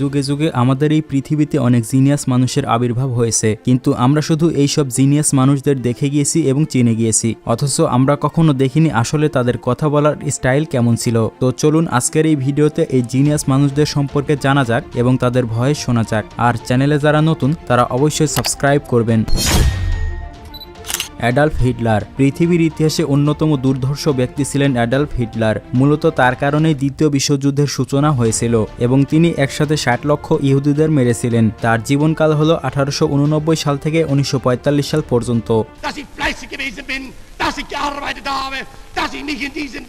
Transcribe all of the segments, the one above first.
যুগে যুগে আমাদের এই পৃথিবীতে অনেক জিনিয়াস মানুষের আবির্ভাব হয়েছে। কিন্তু আমরা শুধু এই সব জিনিয়াস মানুষদের দেখে গিয়েছি এবং চিনে গিয়েছি। অথচ আমরা কখনো দেখিনি আসলে তাদের কথা বলার স্টাইল কেমন ছিল। তো চলুন আজকের এই ভিডিওতে এই জিনিয়াস মানুষদের সম্পর্কে জানা যাক এবং তাদের ভয়েস শোনা যাক। আর চ্যানেলে যারা নতুন, তারা অবশ্যই সাবস্ক্রাইব করবেন। Adolf Hitler. পৃথিবীর ইতিহাসে অন্যতম দুর্ধর্ষ ব্যক্তি ছিলেন অ্যাডাল্ফ হিটলার। মূলত তার কারণেই দ্বিতীয় বিশ্বযুদ্ধের সূচনা হয়েছিল এবং তিনি একসাথে ষাট লক্ষ ইহুদিদের মেরেছিলেন। তার জীবনকাল হল আঠারোশো উননব্বই সাল থেকে উনিশশো পঁয়তাল্লিশ সাল পর্যন্ত। Ich gearbeitet habe, dass ich mich in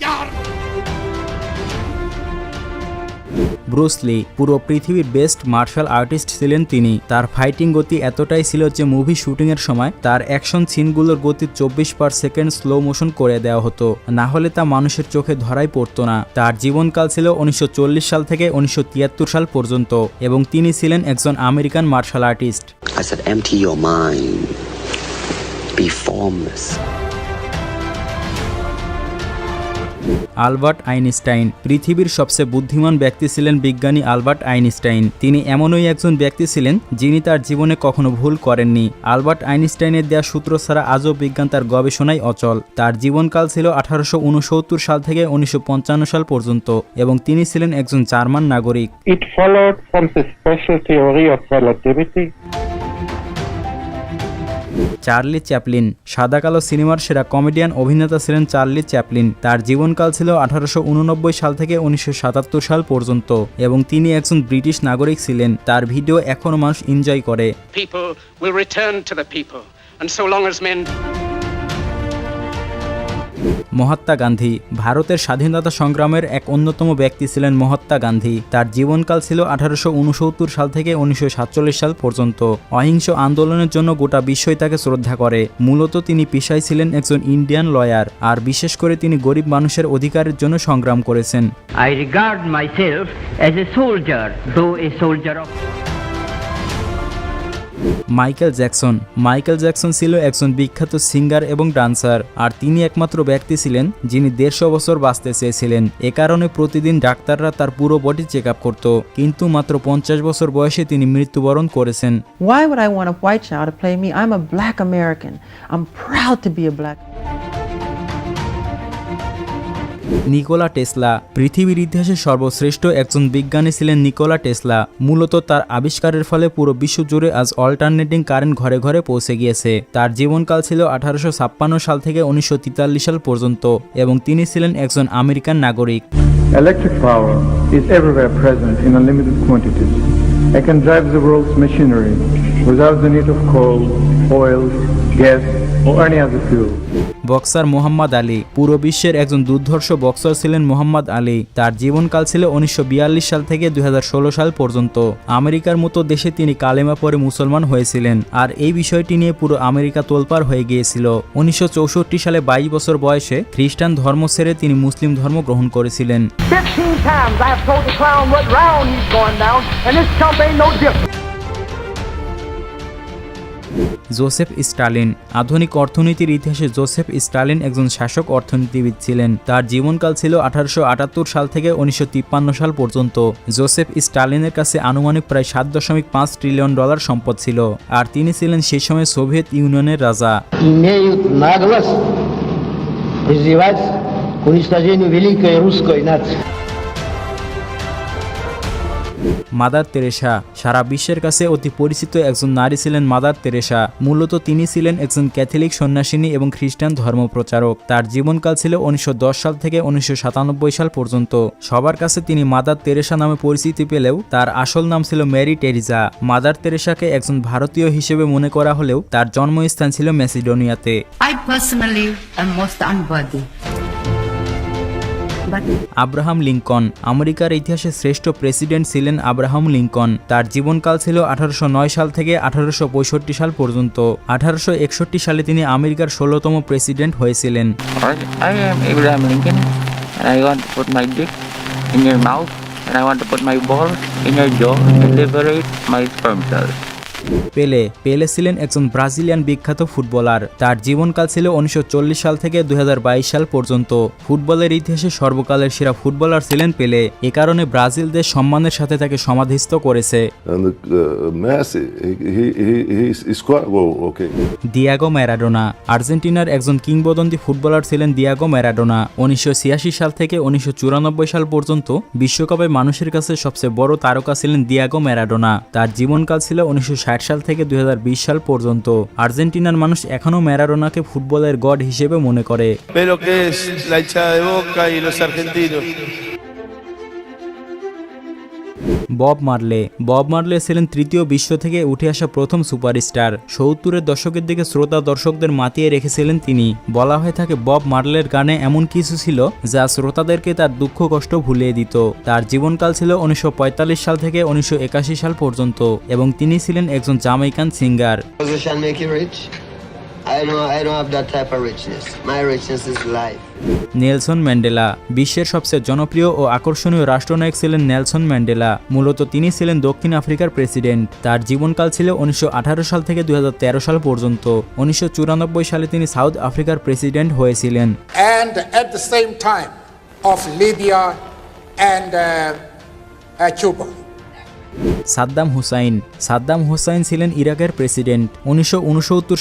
Bruce Lee পুরো পৃথিবীর বেস্ট মার্শাল আর্টিস্ট ছিলেন তিনি তার ফাইটিং গতি এতটাই ছিল যে মুভি শুটিংয়ের সময় তার অ্যাকশন সিনগুলোর গতি চব্বিশ পার সেকেন্ড স্লো মোশন করে দেওয়া হতো না হলে তা মানুষের চোখে ধরাই পড়তো না তার জীবনকাল ছিল উনিশশো চল্লিশ সাল থেকে উনিশশো তিয়াত্তর সাল পর্যন্ত এবং তিনি ছিলেন একজন American martial artist I said, empty your mind. Be formless. Albert Einstein. পৃথিবীর সবচেয়ে বুদ্ধিমান ব্যক্তি ছিলেন বিজ্ঞানী আলবার্ট আইনস্টাইন। তিনি এমনই একজন ব্যক্তি ছিলেন যিনি তার জীবনে কখনো ভুল করেননি। আলবার্ট আইনস্টাইনের দেওয়া সূত্র ছাড়া আজও বিজ্ঞান তার গবেষণায় অচল। তার জীবনকাল ছিল আঠারোশো উনসত্তর সাল থেকে উনিশশো পঞ্চান্ন সাল পর্যন্ত এবং তিনি ছিলেন একজন জার্মান নাগরিক। Charlie Chaplin. সাদা কালো সিনেমার সেরা কমেডিয়ান অভিনেতা ছিলেন চার্লি চ্যাপলিন। তার জীবনকাল ছিল আঠারোশো উননব্বই সাল থেকে উনিশশো সাতাত্তর সাল পর্যন্ত এবং তিনি একজন ব্রিটিশ নাগরিক ছিলেন। তার ভিডিও এখনও মানুষ এনজয় করে। মহাত্মা গান্ধী। ভারতের স্বাধীনতা সংগ্রামের এক অন্যতম ব্যক্তি ছিলেন মহাত্মা গান্ধী। তার জীবনকাল ছিল আঠারোশো উনসত্তর সাল থেকে উনিশশো সাতচল্লিশ সাল পর্যন্ত। অহিংস আন্দোলনের জন্য গোটা বিশ্বই তাকে শ্রদ্ধা করে। মূলত তিনি পেশায় ছিলেন একজন ইন্ডিয়ান লয়ার আর বিশেষ করে তিনি গরিব মানুষের অধিকারের জন্য সংগ্রাম করেছেন। I regard myself as a soldier, though a soldier of Michael Jackson Michael Jackson ছিল একজন বিখ্যাত সিঙ্গার এবং ডান্সার, আর তিনি একমাত্র ব্যক্তি ছিলেন যিনি দেড়শো বছর বাঁচতে চেয়েছিলেন এ কারণে প্রতিদিন ডাক্তাররা তার পুরো বডি চেক আপ করত, কিন্তু মাত্র পঞ্চাশ বছর বয়সে তিনি মৃত্যুবরণ করেছেন Why would I want a white child to play me? I'm a black American. I'm black. Nikola Tesla পৃথিবীর ইতিহাসে সর্বশ্রেষ্ঠ একজন বিজ্ঞানী ছিলেন নিকোলা টেসলা মূলত তার আবিষ্কারের ফলে পুরো বিশ্ব জুড়ে আজ অল্টারনেটিং কারেন্ট ঘরে ঘরে পৌঁছে গিয়েছে তার জীবনকাল ছিল আঠারোশো ছাপ্পান্ন সাল থেকে উনিশশো সাল পর্যন্ত এবং তিনি ছিলেন একজন আমেরিকান নাগরিক Electric power is everywhere present in unlimited quantities. It can drive the world's machinery without the need of coal, oil, gas, or any other fuel. Boxer Muhammad Ali. পুরো বিশ্বের একজন দুর্ধর্ষ বক্সার ছিলেন মোহাম্মদ আলী। তার জীবনকাল ছিল উনিশশো বিয়াল্লিশ সাল থেকে দুই সাল পর্যন্ত। আমেরিকার মতো দেশে তিনি কালেমা পরে মুসলমান হয়েছিলেন। আর এই বিষয়টি নিয়ে পুরো আমেরিকা তোলপাড় হয়ে গিয়েছিল। উনিশশো চৌষট্টি সালে বাইশ বছর বয়সে খ্রিস্টান ধর্ম ছেড়ে তিনি মুসলিম ধর্ম গ্রহণ করেছিলেন। জোসেফ স্টালিন আধুনিক অর্থনীতির ইতিহাসে জোসেফ স্টালিন একজন শাসক অর্থনীতিবিদ ছিলেন তার জীবনকাল ছিল আঠারোশো সাল থেকে উনিশশো সাল পর্যন্ত জোসেফ স্টালিনের কাছে আনুমানিক প্রায় সাত দশমিক পাঁচ ট্রিলিয়ন ডলার সম্পদ ছিল আর তিনি ছিলেন সেই সময় সোভিয়েত ইউনিয়নের রাজা Имеют наглость призывать к уничтожению великой русской нации. Mother Teresa. সারা বিশ্বের কাছে অতি পরিচিত একজন নারী ছিলেন মাদার তেরেসা। মূলত তিনি ছিলেন একজন ক্যাথলিক সন্ন্যাসিনী এবং খ্রিস্টান ধর্মপ্রচারক। তার জীবনকাল ছিল উনিশশো দশ সাল থেকে উনিশশো সাতানব্বই সাল পর্যন্ত। সবার কাছে তিনি মাদার তেরেসা নামে পরিচিতি পেলেও তার আসল নাম ছিল মেরি টেরিজা। মাদার তেরেসাকে একজন ভারতীয় হিসেবে মনে করা হলেও তার জন্মস্থান ছিল ম্যাসিডোনিয়াতে। I personally am most unworthy. Abraham Lincoln আমেরিকার ইতিহাসে শ্রেষ্ঠ প্রেসিডেন্ট ছিলেন আব্রাহাম লিঙ্কন তার জীবনকাল ছিল আঠারোশো সাল থেকে আঠারোশো সাল পর্যন্ত। আঠারোশো সালে তিনি আমেরিকার ষোলোতম প্রেসিডেন্ট হয়েছিলেন। পেলে পেলে ছিলেন একজন ব্রাজিলিয়ান বিখ্যাত ফুটবলার। তার জীবনকাল ছিল উনিশশো চল্লিশ সাল থেকে দুই সাল পর্যন্ত। ফুটবলের ইতিহাসে সর্বকালের সেরা ফুটবলার ছিলেন পেলে। এ কারণে ব্রাজিল দেশ সম্মানের সাথে তাকে সমাধিস্থ করেছে। Uh. দিয়াগো ম্যারাডোনা আর্জেন্টিনার একজন কিংবদন্তি ফুটবলার ছিলেন দিয়াগো ম্যারাডোনা উনিশশো ছিয়াশি সাল থেকে উনিশশো চুরানব্বই সাল পর্যন্ত বিশ্বকাপে মানুষের কাছে সবচেয়ে বড় তারকা ছিলেন দিয়াগো ম্যারাডোনা তার জীবনকাল ছিল উনিশশো সাল থেকে দুই হাজার বিশ সাল পর্যন্ত। আর্জেন্টিনার মানুষ এখনও ম্যারাডোনাকে ফুটবলের গড হিসেবে মনে করে। Bob Marley. বব মার্লে ছিলেন তৃতীয় বিশ্ব থেকে উঠে আসা প্রথম সুপারস্টার। সত্তরের দশকের দিকে শ্রোতা দর্শকদের মাতিয়ে রেখেছিলেন তিনি। বলা হয়ে থাকে, বব মার্লের গানে এমন কিছু ছিল যা শ্রোতাদেরকে তার দুঃখ কষ্ট ভুলিয়ে দিত। তার জীবনকাল ছিল উনিশশো পঁয়তাল্লিশ সাল থেকে উনিশশো একাশি সাল পর্যন্ত এবং তিনি ছিলেন একজন Jamaican singer. I don't, I don't have that type of richness. My richness is life. Nelson Mandela বিশ্বের সবচেয়ে জনপ্রিয় ও আকর্ষণীয় রাষ্ট্রনায়ক ছিলেন নেলসন ম্যান্ডেলা মূলত তিনি ছিলেন দক্ষিণ আফ্রিকার প্রেসিডেন্ট তার জীবনকাল ছিল উনিশশো আঠারো সাল থেকে দু হাজার তেরো সাল পর্যন্ত উনিশশো চুরানব্বই সালে তিনি সাউথ আফ্রিকার প্রেসিডেন্ট হয়েছিলেন And at the same time of Libya and uh, uh, Cuba. Saddam Hussain. Saddam Hussain ছিলেন ইরাকের প্রেসিডেন্ট। উনিশশো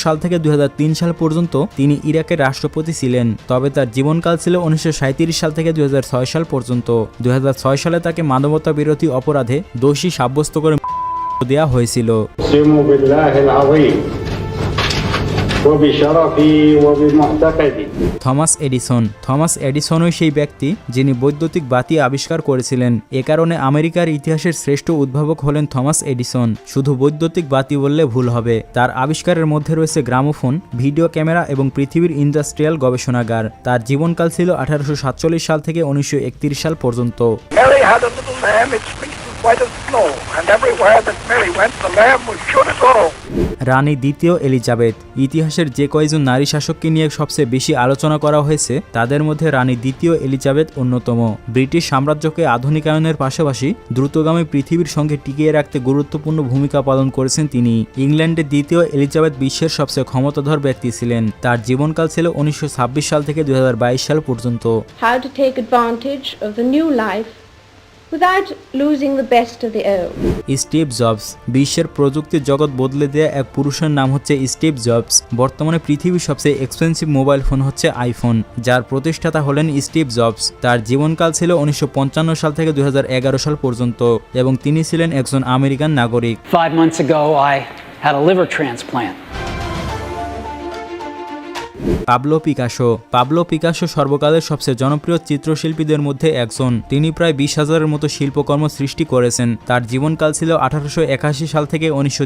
সাল থেকে দুই হাজার তিন সাল পর্যন্ত তিনি ইরাকের রাষ্ট্রপতি ছিলেন। তবে তার জীবনকাল ছিল উনিশশো সাল থেকে দুই হাজার ছয় সাল পর্যন্ত। দু হাজার ছয় সালে তাকে মানবতা বিরোধী অপরাধে দোষী সাব্যস্ত করে দেওয়া হয়েছিল। Thomas Edison. থমাস এডিসনই সেই ব্যক্তি যিনি বৈদ্যুতিক বাতি আবিষ্কার করেছিলেন। এ কারণে আমেরিকার ইতিহাসের শ্রেষ্ঠ উদ্ভাবক হলেন থমাস এডিসন। শুধু বৈদ্যুতিক বাতি বললে ভুল হবে। তার আবিষ্কারের মধ্যে রয়েছে গ্রামোফোন ভিডিও ক্যামেরা এবং পৃথিবীর ইন্ডাস্ট্রিয়াল গবেষণাগার। তার জীবনকাল ছিল আঠারোশো সাতচল্লিশ সাল থেকে উনিশশো একত্রিশ সাল পর্যন্ত। Snow, and everywhere that Mary went, the lamb was sure to go. রানী দ্বিতীয় এলিজাবেথ ইতিহাসের যে কয়জন নারী শাসককে নিয়ে সবচেয়ে বেশি আলোচনা করা হয়েছে তাদের মধ্যে রানী দ্বিতীয় এলিজাবেথ অন্যতম। ব্রিটিশ সাম্রাজ্যকে আধুনিকায়নের পাশাপাশি দ্রুতগামী পৃথিবীর সঙ্গে টিকিয়ে রাখতে গুরুত্বপূর্ণ ভূমিকা পালন করেছেন তিনি। ইংল্যান্ডের দ্বিতীয় এলিজাবেথ বিশ্বের সবচেয়ে ক্ষমতাধর ব্যক্তি ছিলেন। তার জীবনকাল ছিল উনিশশো ছাব্বিশ সাল থেকে দুই হাজার বাইশ সাল পর্যন্ত। How to take advantage of the new life without losing the best of the old. Steve Jobs বিশ্বের প্রযুক্তির জগৎ বদলে দেওয়া এক পুরুষের নাম হচ্ছে স্টিভ জবস বর্তমানে পৃথিবীর সবচেয়ে এক্সপেন্সিভ মোবাইল ফোন হচ্ছে আইফোন যার প্রতিষ্ঠাতা হলেন স্টিভ জবস তার জীবনকাল ছিল উনিশশো পঞ্চান্ন সাল থেকে দুই হাজার এগারো সাল পর্যন্ত এবং তিনি ছিলেন একজন আমেরিকান নাগরিক Five months ago, I had a liver transplant. Pablo Picasso. Pablo Picasso সর্বকালের সবচেয়ে জনপ্রিয় চিত্রশিল্পীদের মধ্যে একজন। তিনি প্রায় বিশ হাজারের মতো শিল্পকর্ম সৃষ্টি করেছেন। তার জীবনকাল ছিল আঠারোশো সাল থেকে উনিশশো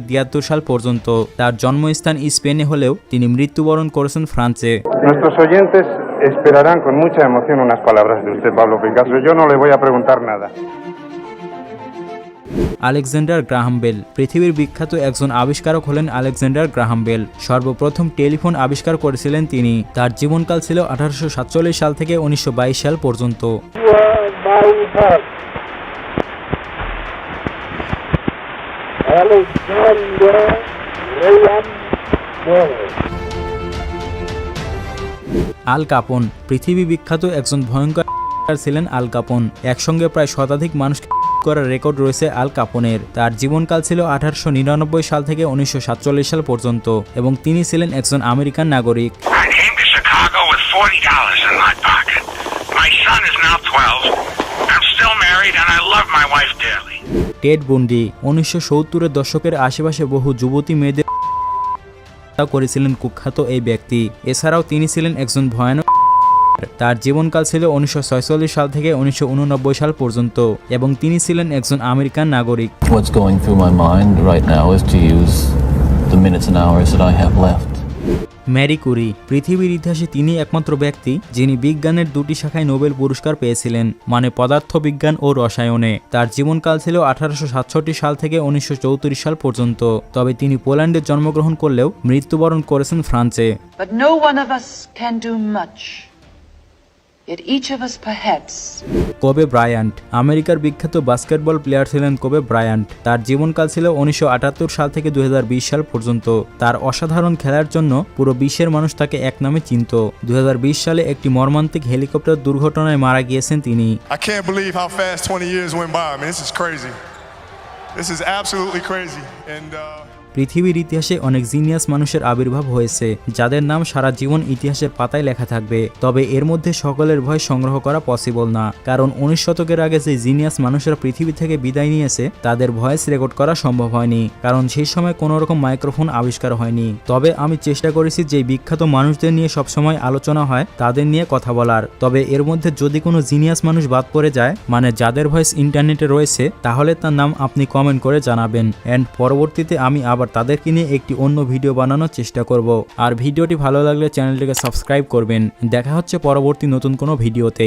সাল পর্যন্ত। তার জন্মস্থান স্পেনে হলেও তিনি মৃত্যুবরণ করেছেন ফ্রান্সে। Esperarán con mucha emoción unas palabras de usted, Pablo Picasso. Yo no le voy a preguntar nada. Alexander Graham Bell. পৃথিবীর বিখ্যাত একজন আবিষ্কারক হলেন আলেকজান্ডার গ্রাহাম বেল। সর্বপ্রথম টেলিফোন আবিষ্কার করেছিলেন তিনি। তার জীবনকাল ছিল আঠারোশো সাল থেকে উনিশশো সাল পর্যন্ত। আল কাপন। পৃথিবী বিখ্যাত একজন ভয়ঙ্কর ছিলেন আল কাপন। একসঙ্গে প্রায় শতাধিক মানুষ করার রেকর্ড রয়েছে আল কাপনের। তার জীবনকাল ছিল আঠারোশো সাল থেকে উনিশশো সাতচল্লিশ সাল পর্যন্ত এবং তিনি ছিলেন একজন আমেরিকান নাগরিক. টেড বুন্ডি উনিশশো সত্তরের দশকের আশেপাশে বহু যুবতী মেয়েদের করেছিলেন কুখ্যাত এই ব্যক্তি। এছাড়াও তিনি ছিলেন একজন ভয়ানক তার জীবনকাল ছিল উনিশশো সাল থেকে উনিশশো উননব্বই সাল পর্যন্ত এবং তিনি ছিলেন একজন আমেরিকান নাগরিক। What's going through my mind right now is to use the minutes and hours that I have left. Marie Curie পৃথিবীর ইতিহাসে তিনি একমাত্র ব্যক্তি যিনি বিজ্ঞানের দুটি শাখায় নোবেল পুরস্কার পেয়েছিলেন মানে পদার্থবিজ্ঞান ও রসায়নে। তার জীবনকাল ছিল আঠারোশো সাতষট্টি সাল থেকে উনিশশো চৌত্রিশ সাল পর্যন্ত তবে তিনি পোল্যান্ডে জন্মগ্রহণ করলেও মৃত্যুবরণ করেছেন ফ্রান্সে But no one of us can do much Yet each of us perhaps Kobe Bryant আমেরিকার বিখ্যাত বাস্কেটবল প্লেয়ার ছিলেন কোবে ব্রায়ান্ট তার জীবনকাল ছিল উনিশশো সাল থেকে দুই সাল পর্যন্ত তার অসাধারণ খেলার জন্য পুরো বিশ্বের মানুষ তাকে এক নামে চিনত দুই হাজার বিশ সালে একটি মর্মান্তিক হেলিকপ্টার দুর্ঘটনায় মারা গিয়েছেন তিনি I can't believe how fast 20 years went by. I mean, this is crazy. This is absolutely crazy. And uh, পৃথিবীর ইতিহাসে অনেক জিনিয়াস মানুষের আবির্ভাব হয়েছে, যাদের নাম সারা জীবন ইতিহাসের পাতায় লেখা থাকবে। তবে এর মধ্যে সকলের ভয় সংগ্রহ করা পসিবল না, কারণ উনিশ শতকের আগে যে জিনিয়াস মানুষেরা পৃথিবী থেকে বিদায় নিয়েছে, তাদের ভয়েস রেকর্ড করা সম্ভব হয়নি, কারণ সেই সময় কোনো রকম মাইক্রোফোন আবিষ্কার হয়নি। তবে আমি চেষ্টা করেছি যে বিখ্যাত মানুষদের নিয়ে সবসময় আলোচনা হয়, তাদের নিয়ে কথা বলার। তবে এর মধ্যে যদি কোনো জিনিয়াস মানুষ বাদ পড়ে যায় মানে যাদের ভয়েস ইন্টারনেটে রয়েছে, তাহলে তার নাম আপনি কমেন্ট করে জানাবেন। অ্যান্ড পরবর্তীতে আমি আবার তাদেরকে নিয়ে একটি অন্য ভিডিও বানানোর চেষ্টা করব। আর ভিডিওটি ভালো লাগলে চ্যানেলটিকে সাবস্ক্রাইব করবেন। দেখা হচ্ছে পরবর্তী নতুন কোনো ভিডিওতে।